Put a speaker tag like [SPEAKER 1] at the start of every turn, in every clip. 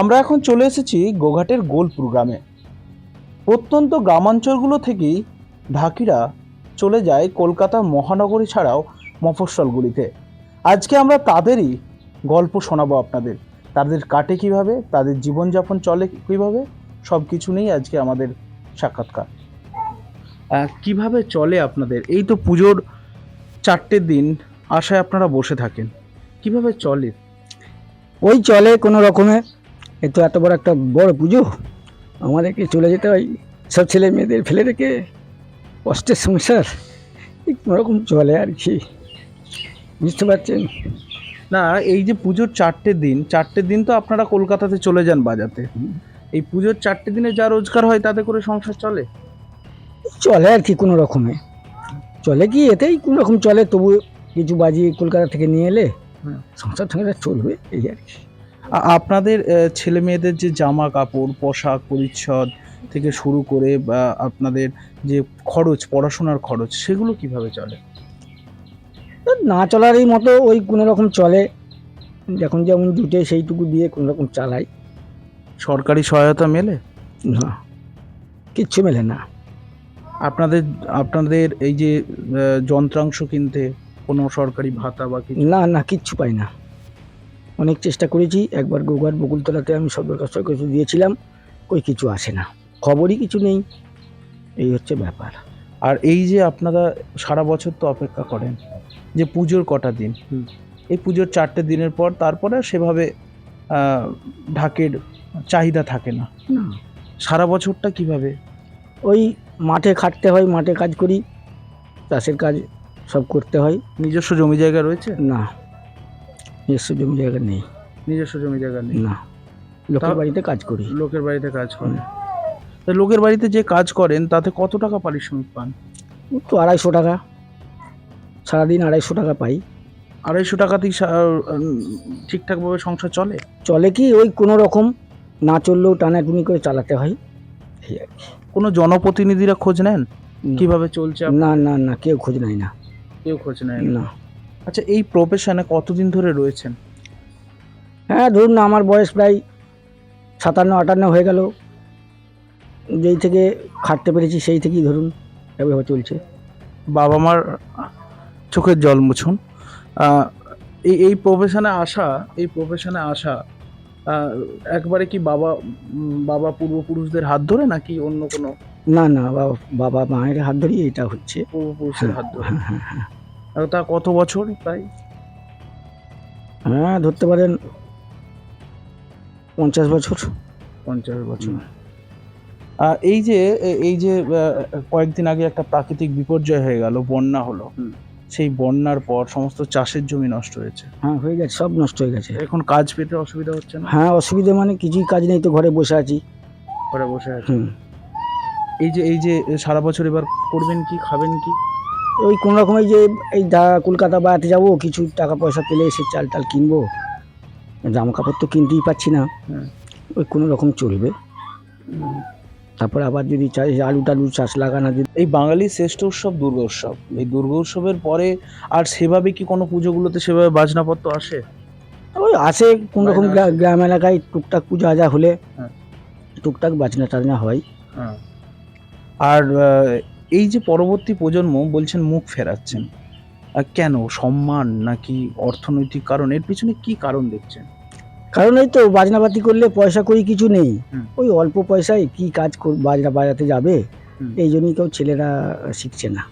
[SPEAKER 1] আমরা এখন চলে এসেছি গোঘাটের গোলপুর গ্রামে। প্রত্যন্ত গ্রামাঞ্চলগুলো থেকেই ঢাকিরা চলে যায় কলকাতা মহানগরী ছাড়াও মফস্বলগুলিতে। আজকে আমরা তাদেরই গল্প শোনাবো আপনাদের। তাদের কাটে কীভাবে, তাদের জীবনযাপন চলে কীভাবে সব কিছু নিয়েই আজকে আমাদের সাক্ষাৎকার। কীভাবে চলে আপনাদের? এই তো পুজোর চারটে দিন আশায় আপনারা বসে থাকেন। কীভাবে চলে?
[SPEAKER 2] ওই চলে কোনো রকমে। এ তো এত বড় একটা বড় পুজো। আমাদেরকে চলে যেতে হয়। সব ছেলে মেয়েদের ফেলে রেখে কষ্টের সংসার। রকম চলে আর কি? বুঝতে পারছেন?
[SPEAKER 1] না এই যে পুজোর চারটে দিন চারটে দিন তো আপনারা কলকাতাতে চলে যান বাজাতে। এই পুজোর চারটে দিনে যা রোজগার হয় তাতে করে সংসার চলে?
[SPEAKER 2] চলে আর কি কোনো রকমে। চলে কি এতেই কোনো রকম চলে তবু কিছু বাজিয়ে কলকাতা থেকে নিয়ে এলে
[SPEAKER 1] হুম।
[SPEAKER 2] সংসার সংসার চলবে এই আর কি।
[SPEAKER 1] আপনাদের ছেলে মেয়েদের যে জামা কাপড় পোশাক পরিচ্ছদ থেকে শুরু করে বা আপনাদের যে খরচ পড়াশোনার খরচ সেগুলো কীভাবে চলে?
[SPEAKER 2] না চলারই মতো ওই কোনো রকম চলে। যখন যেমন জুটে সেইটুকু দিয়ে কোনো রকম চালাই।
[SPEAKER 1] সরকারি সহায়তা মেলে?
[SPEAKER 2] না। কিচ্ছু মেলে না।
[SPEAKER 1] আপনাদের আপনাদের এই যে যন্ত্রাংশ কিনতে কোনো সরকারি ভাতা বা কিছু?
[SPEAKER 2] না না কিচ্ছু পাই না। অনেক চেষ্টা করেছি একবার গোগার বকুলতলাতে আমি সব দরখাস্ত কিছু দিয়েছিলাম কই কিছু আসে না খবরই কিছু নেই এই হচ্ছে ব্যাপার।
[SPEAKER 1] আর এই যে আপনারা সারা বছর তো অপেক্ষা করেন যে পুজোর কটা দিন এই পুজোর চারটে দিনের পর তারপরে সেভাবে ঢাকের চাহিদা থাকে না। সারা বছরটা কীভাবে?
[SPEAKER 2] ওই মাঠে খাটতে হয় মাঠে কাজ করি চাষের কাজ সব করতে হয়।
[SPEAKER 1] নিজস্ব জমি জায়গা রয়েছে?
[SPEAKER 2] না। নিজস্ব জমি জায়গা নেই।
[SPEAKER 1] নিজস্ব জমি জায়গা নেই।
[SPEAKER 2] না। লোকের বাড়িতে কাজ করি।
[SPEAKER 1] লোকের বাড়িতে কাজ করেন তা লোকের বাড়িতে যে কাজ করেন তাতে কত টাকা পারিশ্রমিক পান?
[SPEAKER 2] তো আড়াইশো টাকা। সারাদিন আড়াইশো টাকা পাই।
[SPEAKER 1] আড়াইশো টাকাতেই ঠিকঠাকভাবে সংসার চলে?
[SPEAKER 2] চলে কি ওই কোনো রকম না চললেও টানাটুনি করে চালাতে হয়। এই আর কি।
[SPEAKER 1] কোনো জনপ্রতিনিধিরা খোঁজ নেন। কীভাবে চলছে
[SPEAKER 2] না না না কেউ খোঁজ নেয় না।
[SPEAKER 1] কেউ খোঁজ নেয় না। আচ্ছা এই প্রফেশনে কতদিন ধরে রয়েছেন?
[SPEAKER 2] হ্যাঁ ধরুন না আমার বয়স প্রায় সাতান্ন আটান্ন হয়ে গেল। যেই থেকে খাটতে পেরেছি সেই থেকেই ধরুন এভাবে চলছে।
[SPEAKER 1] বাবা মার চোখের জল মুছুন। এই এই প্রফেশনে আসা এই প্রফেশনে আসা একবারে কি বাবা বাবা পূর্বপুরুষদের হাত ধরে নাকি অন্য কোনো?
[SPEAKER 2] না না বাবা বাবা মায়ের হাত ধরিয়ে এটা হচ্ছে।
[SPEAKER 1] পূর্বপুরুষের হাত ধরে।
[SPEAKER 2] হ্যাঁ হ্যাঁ হ্যাঁ।
[SPEAKER 1] তা কত বছর প্রায়?
[SPEAKER 2] হ্যাঁ ধরতে পারেন পঞ্চাশ বছর।
[SPEAKER 1] পঞ্চাশ বছর। আহ, এই যে এই যে কয়েকদিন আগে একটা প্রাকৃতিক বিপর্যয় হয়ে গেল বন্যা হলো। সেই বন্যার পর সমস্ত চাষের জমি নষ্ট হয়েছে।
[SPEAKER 2] হ্যাঁ হয়ে গেছে সব নষ্ট হয়ে গেছে।
[SPEAKER 1] এখন কাজ পেতে অসুবিধা হচ্ছে না?
[SPEAKER 2] হ্যাঁ অসুবিধা মানে কিছুই কাজ নেই তো ঘরে বসে আছি।
[SPEAKER 1] ঘরে বসে আছি। এই যে এই যে সারা বছর এবার করবেন কি খাবেন কি?
[SPEAKER 2] ওই কোনো রকম যে এই দা- কলকাতা বেড়াতে যাব কিছু টাকা পয়সা পেলে এসে চাল টাল কিনবো। জামা কাপড় তো কিনতেই পাচ্ছি না। ওই কোনো রকম চলবে। তারপর আবার যদি চাই আলু টালু চাষ লাগানো যদি
[SPEAKER 1] এই বাঙালির শ্রেষ্ঠ উৎসব দুর্গা উৎসব। এই দুর্গা উৎসবের পরে আর সেভাবে কি কোনো পুজোগুলোতে সেভাবে বাজনাপত্র আসে?
[SPEAKER 2] ওই আসে কোনো রকম গ্রা- গ্রাম এলাকায় টুকটাক পুজো আজা হলে
[SPEAKER 1] হ্যাঁ।
[SPEAKER 2] টুকটাক বাজনা টাজনা হয়।
[SPEAKER 1] আর আহ, এই যে পরবর্তী প্রজন্ম বলছেন মুখ ফেরাচ্ছেন আর কেন? সম্মান নাকি অর্থনৈতিক কারণ? এর পিছনে কি কারণ দেখছেন?
[SPEAKER 2] কারণ এই তো বাজনাবাতি করলে পয়সা করি কিছু নেই। ওই অল্প পয়সায় কি কাজ কর- বাজনা বাজাতে যাবে? এই জন্যই কেউ ছেলেরা শিখছে না।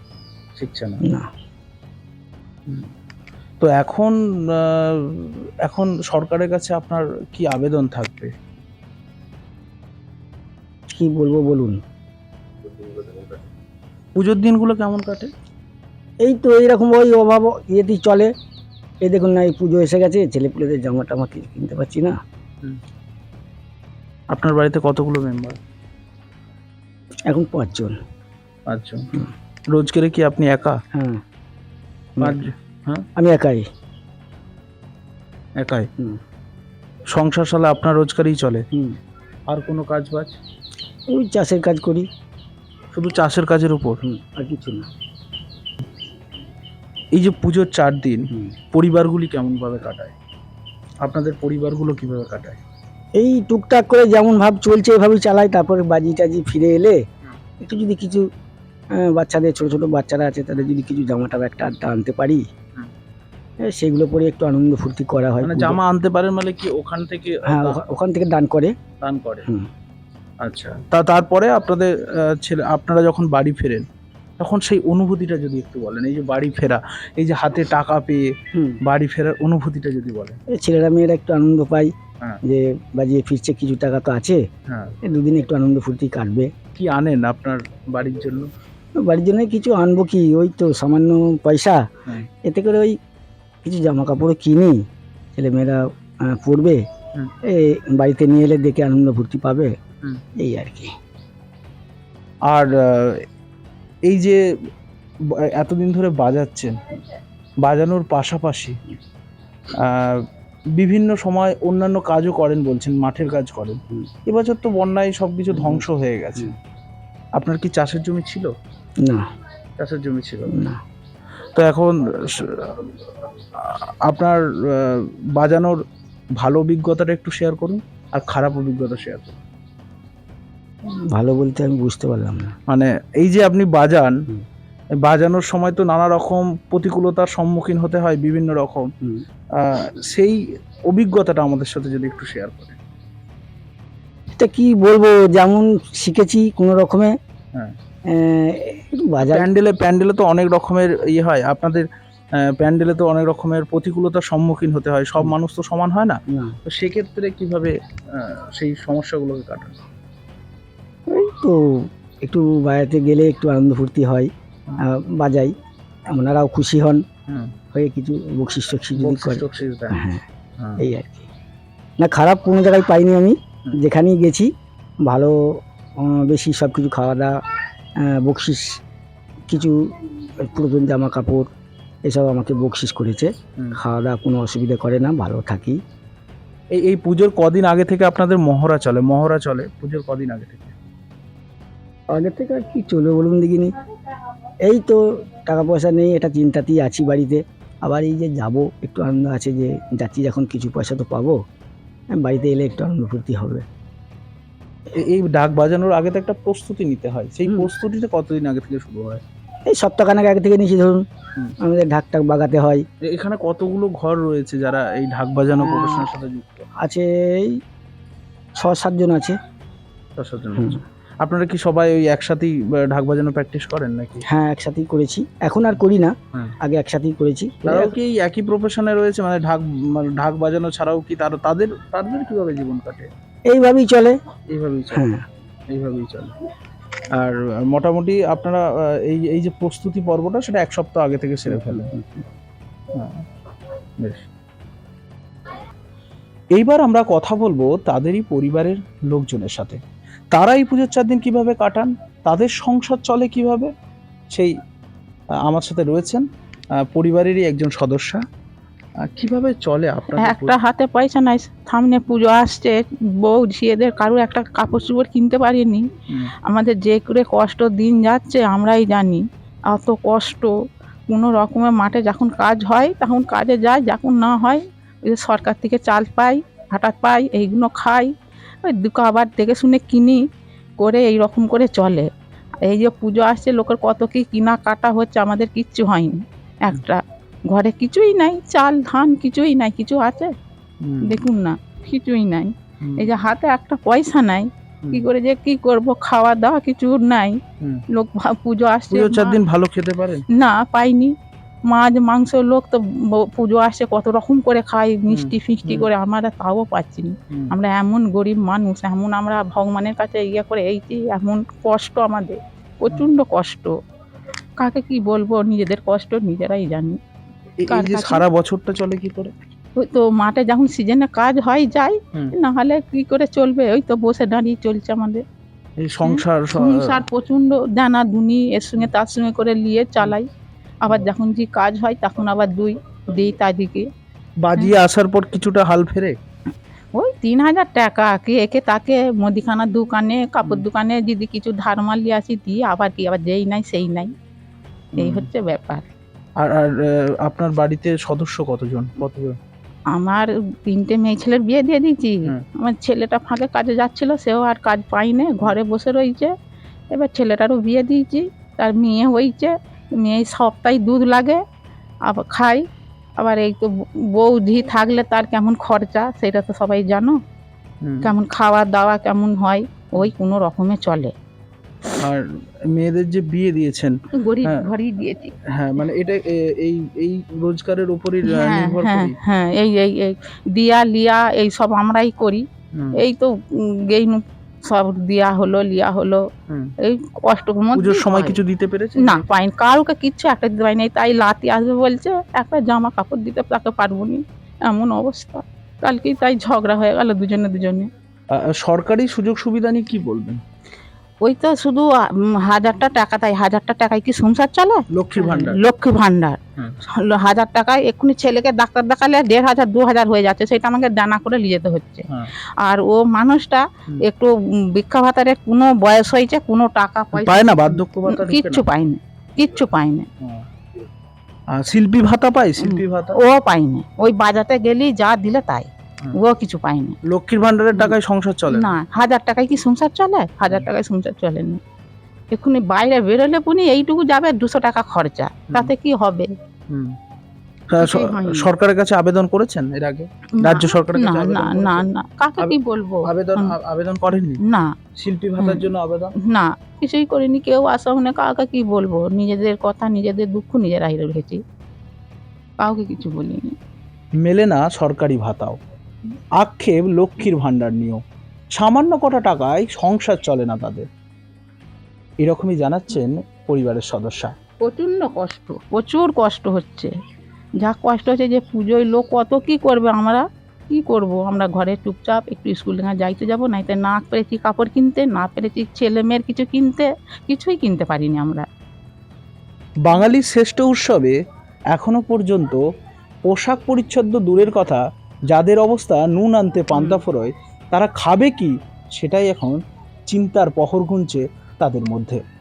[SPEAKER 1] শিখছে না।
[SPEAKER 2] না।
[SPEAKER 1] তো এখন এখন সরকারের কাছে আপনার কি আবেদন থাকবে?
[SPEAKER 2] কি বলব বলুন।
[SPEAKER 1] পুজোর দিনগুলো কেমন কাটে?
[SPEAKER 2] এই তো এইরকম ওই অভাব ইয়েতেই চলে। এই দেখুন না এই পুজো এসে গেছে ছেলেপুলেদের জামা টামা কিনতে পারছি না।
[SPEAKER 1] আপনার বাড়িতে কতগুলো মেম্বার
[SPEAKER 2] এখন পাঁচজন।
[SPEAKER 1] পাঁচজন। রোজগারে কি আপনি একা?
[SPEAKER 2] হ্যাঁ।
[SPEAKER 1] পাঁচ
[SPEAKER 2] আমি একাই।
[SPEAKER 1] একাই। সংসার সালে আপনার রোজগারই চলে? আর কোনো কাজ বাজ
[SPEAKER 2] ওই চাষের কাজ করি।
[SPEAKER 1] শুধু চাষের কাজের উপর?
[SPEAKER 2] আর কিছু না।
[SPEAKER 1] এই যে পুজোর চার দিন পরিবারগুলি কেমনভাবে কাটায়? আপনাদের পরিবারগুলো কীভাবে কাটায়?
[SPEAKER 2] এই টুকটাক করে যেমন ভাব চলছে এভাবেই চালাই তারপরে বাজি টাজি ফিরে এলে একটু যদি কিছু বাচ্চাদের ছোট ছোট বাচ্চারা আছে তাদের যদি কিছু জামা টামা একটা আড্ডা আনতে পারি। সেগুলো পরে একটু আনন্দ ফুর্তি করা হয়
[SPEAKER 1] মানে জামা আনতে পারেন মানে কি ওখান থেকে
[SPEAKER 2] হ্যাঁ ওখান থেকে দান করে।
[SPEAKER 1] দান করে?
[SPEAKER 2] হুম।
[SPEAKER 1] আচ্ছা। তা তারপরে আপনাদের ছেলে আপনারা যখন বাড়ি ফেরেন তখন সেই অনুভূতিটা যদি একটু বলেন এই যে বাড়ি ফেরা এই যে হাতে টাকা পেয়ে
[SPEAKER 2] হুম।
[SPEAKER 1] বাড়ি ফেরার অনুভূতিটা যদি বলেন।
[SPEAKER 2] এই ছেলেরা মেয়েরা একটু আনন্দ পায়
[SPEAKER 1] হ্যাঁ।
[SPEAKER 2] যে বাজিয়ে ফিরছে কিছু টাকা তো আছে।
[SPEAKER 1] হ্যাঁ।
[SPEAKER 2] এই দুদিন একটু আনন্দ ফুর্তি কাটবে।
[SPEAKER 1] কি আনেন আপনার বাড়ির জন্য?
[SPEAKER 2] বাড়ির জন্য কিছু আনব কি? ওই তো সামান্য পয়সা। এতে করে ওই কিছু জামা কাপড় কিনি। ছেলেমেয়েরা পরবে। এই বাড়িতে নিয়ে এলে দেখে আনন্দ ফুর্তি পাবে। এই আর কি।
[SPEAKER 1] আর এই যে এতদিন ধরে বাজাচ্ছেন বাজানোর পাশাপাশি বিভিন্ন সময় অন্যান্য কাজও করেন বলছেন মাঠের কাজ করেন। এবছর তো বন্যায় সবকিছু ধ্বংস হয়ে গেছে। আপনার কি চাষের জমি ছিল?
[SPEAKER 2] না।
[SPEAKER 1] চাষের জমি ছিল?
[SPEAKER 2] না।
[SPEAKER 1] তো এখন আপনার বাজানোর ভালো অভিজ্ঞতাটা একটু শেয়ার করুন আর খারাপ অভিজ্ঞতা শেয়ার করুন।
[SPEAKER 2] ভালো বলতে আমি বুঝতে পারলাম না।
[SPEAKER 1] মানে এই যে আপনি বাজান বাজানোর সময় তো নানা রকম প্রতিকূলতার সম্মুখীন হতে হয় বিভিন্ন রকম। সেই অভিজ্ঞতাটা আমাদের সাথে যদি একটু শেয়ার করেন।
[SPEAKER 2] এটা কি বলব? যেমন শিখেছি কোনো রকমে।
[SPEAKER 1] হ্যাঁ। প্যান্ডেলে প্যান্ডেলে তো অনেক রকমের ইয়ে হয়। আপনাদের প্যান্ডেলে তো অনেক রকমের প্রতিকূলতার সম্মুখীন হতে হয়। সব মানুষ তো সমান হয় না। তো সেক্ষেত্রে কীভাবে সেই সমস্যাগুলোকে কাটান?
[SPEAKER 2] তো একটু বাড়িতে গেলে একটু আনন্দ ফুর্তি হয় বাজাই। ওনারাও খুশি হন। হয়ে কিছু বকশিস টকশিস যদি করে। হ্যাঁ
[SPEAKER 1] হ্যাঁ।
[SPEAKER 2] এই আর কি। না খারাপ কোনো জায়গায় পাইনি আমি। যেখানেই গেছি ভালো বেশি সব কিছু খাওয়া দাওয়া বকশিস কিছু পুরাতন জামা কাপড় এসব আমাকে বকশিস করেছে। খাওয়া দাওয়া কোনো অসুবিধা করে না ভালো থাকি।
[SPEAKER 1] এই এই পুজোর কদিন আগে থেকে আপনাদের মহড়া চলে মহড়া চলে পুজোর কদিন আগে থেকে?
[SPEAKER 2] আগে থেকে আর কি চলবে বলুন দেখিনি। এই তো টাকা পয়সা নেই এটা চিন্তাতেই আছি বাড়িতে। আবার এই যে যাব একটু আনন্দ আছে যে যাচ্ছি যখন কিছু পয়সা তো পাবো। হ্যাঁ, বাড়িতে এলে একটু আনন্দ ফুর্তি হবে।
[SPEAKER 1] এই ডাক বাজানোর আগে তো একটা প্রস্তুতি নিতে হয়। সেই। প্রস্তুতিটা কতদিন আগে থেকে শুরু হয়?
[SPEAKER 2] এই সপ্তাহখানেক আগে থেকে নিচে ধরুন। আমাদের ঢাক টাক বাগাতে হয়।
[SPEAKER 1] এখানে কতগুলো ঘর রয়েছে যারা এই ঢাক বাজানো প্রফেশনের সাথে যুক্ত?
[SPEAKER 2] আছে এই ছ সাতজন আছে।
[SPEAKER 1] সাথে
[SPEAKER 2] হুম।
[SPEAKER 1] আপনারা কি সবাই ওই একসাথেই ঢাক বাজানো প্র্যাকটিস করেন নাকি?
[SPEAKER 2] হ্যাঁ একসাথেই করেছি। এখন আর করি না
[SPEAKER 1] হ্যাঁ।
[SPEAKER 2] আগে একসাথেই করেছি।
[SPEAKER 1] তারাও কি একই প্রফেশনে রয়েছে? মানে ঢাক মানে ঢাক বাজানো ছাড়াও কি তারা তাদের তাদের কীভাবে জীবন কাটে?
[SPEAKER 2] এইভাবেই চলে।
[SPEAKER 1] এইভাবেই চলে।
[SPEAKER 2] হ্যাঁ।
[SPEAKER 1] এইভাবেই চলে। আর মোটামুটি আপনারা এই এই যে প্রস্তুতি পর্বটা সেটা এক সপ্তাহ আগে থেকে সেরে ফেলেন। হ্যাঁ, বেশ। এইবার আমরা কথা বলব তাদেরই পরিবারের লোকজনের সাথে। তারা এই পুজোর চার দিন কীভাবে কাটান তাদের সংসার চলে কীভাবে সেই আমার সাথে রয়েছেন পরিবারেরই একজন সদস্যা। কীভাবে চলে আপনার
[SPEAKER 3] একটা হাতে পয়সা নাই সামনে পুজো আসছে বউ ঝিয়েদের কারোর একটা কাপড় চোপড় কিনতে পারিনি। আমাদের যে করে কষ্ট দিন যাচ্ছে আমরাই জানি। অত কষ্ট কোনো রকমের মাঠে যখন কাজ হয় তখন কাজে যায় যখন না হয় সরকার থেকে চাল পাই হঠাৎ পাই এইগুলো খাই। ওই দুটো আবার দেখে শুনে কিনি করে এই রকম করে চলে। এই যে পুজো আসছে লোকের কত কি কিনা কাটা হচ্ছে আমাদের কিচ্ছু হয়নি। একটা ঘরে কিছুই নাই চাল ধান কিছুই নাই কিছু আছে? দেখুন না কিছুই নাই। এই যে হাতে একটা পয়সা নাই কি করে যে কি করব খাওয়া দাওয়া কিছু নাই লোক পুজো আসছে
[SPEAKER 1] চার দিন ভালো খেতে পারেন
[SPEAKER 3] না পাইনি। মাছ মাংস লোক তো পুজো আসে কত রকম করে খাই মিষ্টি ফিষ্টি করে আমরা তাও পাচ্ছি না। আমরা এমন গরিব মানুষ এমন আমরা ভগবানের কাছে ইয়ে করে এইছি এমন কষ্ট আমাদের প্রচণ্ড কষ্ট। কাকে কি বলব নিজেদের কষ্ট নিজেরাই জানি।
[SPEAKER 1] সারা বছরটা চলে কি করে?
[SPEAKER 3] ওই তো মাঠে যখন সিজনে কাজ হয় যায়
[SPEAKER 1] হুম।
[SPEAKER 3] না হলে কি করে চলবে? ওই তো বসে দাঁড়িয়ে চলছে আমাদের।
[SPEAKER 1] সংসার
[SPEAKER 3] সংসার প্রচণ্ড জানা দুনি এর সঙ্গে তার সঙ্গে করে নিয়ে চালাই। আবার যখন যে কাজ হয় তখন আবার দুই দিই তাদেরকে।
[SPEAKER 1] বাজিয়ে আসার পর কিছুটা হাল ফেরে?
[SPEAKER 3] ওই তিন হাজার টাকা কে একে তাকে মুদিখানার দোকানে কাপড় দোকানে যদি কিছু ধার মারলি আসি দিয়ে আবার কি আবার যেই নাই সেই নাই। এই হচ্ছে ব্যাপার।
[SPEAKER 1] আর আর আপনার বাড়িতে সদস্য কতজন? কতজন?
[SPEAKER 3] আমার তিনটে মেয়ে ছেলের বিয়ে দিয়ে দিয়েছি। আমার ছেলেটা ফাঁকে কাজে যাচ্ছিল সেও আর কাজ পাইনি ঘরে বসে রয়েছে। এবার ছেলেটারও বিয়ে দিয়েছি তার মেয়ে হয়েছে। মেয়ে সপ্তাহে দুধ লাগে আবার খাই। আবার এই তো বৌদি থাকলে তার কেমন খরচা সেটা তো সবাই জানো। কেমন খাওয়া দাওয়া কেমন হয় ওই কোনো রকমে চলে।
[SPEAKER 1] আর মেয়েদের যে বিয়ে দিয়েছেন
[SPEAKER 3] গরিব
[SPEAKER 1] হ্যাঁ।
[SPEAKER 3] ঘরেই দিয়েছি।
[SPEAKER 1] হ্যাঁ মানে এটা এই এই রোজগারের উপরই
[SPEAKER 3] হ্যাঁ
[SPEAKER 1] নির্ভর
[SPEAKER 3] হ্যাঁ
[SPEAKER 1] করি।
[SPEAKER 3] হ্যাঁ এই এই দিয়া লিয়া এই সব আমরাই করি। এই তো উম, এই নু- সব দিয়া হলো লিয়া হলো। এই কষ্ট
[SPEAKER 1] পুজোর সময় কিছু দিতে পেরেছে?
[SPEAKER 3] না পাইনি কারোকে কিচ্ছু একটা দিতে পারিনি তাই লাতি আসবে বলছে একটা জামা কাপড় দিতে তাকে পারব নি। এমন অবস্থা। কালকেই তাই ঝগড়া হয়ে গেল দুজনে দুজনে।
[SPEAKER 1] সরকারি সুযোগ সুবিধা নিয়ে কি বলবেন?
[SPEAKER 3] ওই তো শুধু হাজারটা টাকা তাই হাজারটা টাকায় কি সংসার চলে
[SPEAKER 1] লক্ষ্মী ভান্ডার।
[SPEAKER 3] লক্ষ্মী ভান্ডার। হাজার টাকায় এক্ষুনি ছেলেকে ডাক্তার দেখালে দেড় হাজার দু হাজার হয়ে যাচ্ছে সেটা আমাকে দানা করে নিয়ে যেতে হচ্ছে।
[SPEAKER 1] হ্যাঁ।
[SPEAKER 3] আর ও মানুষটা একটু ভিক্ষা ভাতারে কোনো বয়স হয়েছে কোনো টাকা
[SPEAKER 1] পায় না বার্ধক্য ভাতা
[SPEAKER 3] কিচ্ছু
[SPEAKER 1] না?
[SPEAKER 3] পাইনি কিচ্ছু পাইনি
[SPEAKER 1] হ্যাঁ। শিল্পী ভাতা পায়? শিল্পী ভাতা?
[SPEAKER 3] ও পাইনি ওই বাজাতে গেলি যা দিলে তাই। ও কিছু পাইনি
[SPEAKER 1] লক্ষ্মীর ভান্ডারের টাকায় সংসার চলে না?
[SPEAKER 3] না হাজার টাকায় কি সংসার চলে? হাজার টাকায় সংসার চলেনি এক্ষুনি বাইরে বেরোলে পুনি এইটুকু যাবে দুশো টাকা খরচা। তাতে কি হবে।
[SPEAKER 1] সরকারের কাছে আবেদন করেছেন এর আগে?
[SPEAKER 3] না,
[SPEAKER 1] রাজ্য সরকারের
[SPEAKER 3] না
[SPEAKER 1] কাছে
[SPEAKER 3] না না না। কাকে কি বলব?
[SPEAKER 1] আবেদন আবেদন করেননি?
[SPEAKER 3] না।
[SPEAKER 1] শিল্পী ভাতার জন্য আবেদন?
[SPEAKER 3] না কিছুই করিনি। কেউ আসা না কাউকে কি বলব? নিজেদের কথা নিজেদের দুঃখ নিজেরাই রেখেছি। কাউকে কিছু বলিনি।
[SPEAKER 1] মেলে না সরকারি ভাতাও। আক্ষেপ লক্ষ্মীর ভান্ডার নিয়েও। সামান্য কটা টাকায় সংসার চলে না তাদের। এরকমই জানাচ্ছেন পরিবারের সদস্য।
[SPEAKER 3] প্রচণ্ড কষ্ট প্রচুর কষ্ট হচ্ছে। যা কষ্ট হচ্ছে যে পুজোয় লোক কত কি করবে আমরা? কি করব? আমরা ঘরে চুপচাপ একটু স্কুলে যাইতে যাব নাইতে না পেরেছি কাপড় কিনতে না পেরেছি ছেলে মেয়ের কিছু কিনতে কিছুই কিনতে পারিনি আমরা।
[SPEAKER 1] বাঙালির শ্রেষ্ঠ উৎসবে এখনও পর্যন্ত পোশাক পরিচ্ছদ দূরের কথা যাদের অবস্থা নুন আনতে পান্তা ফোরয় তারা খাবে কি? সেটাই এখন চিন্তার পহর গুনছে তাদের মধ্যে।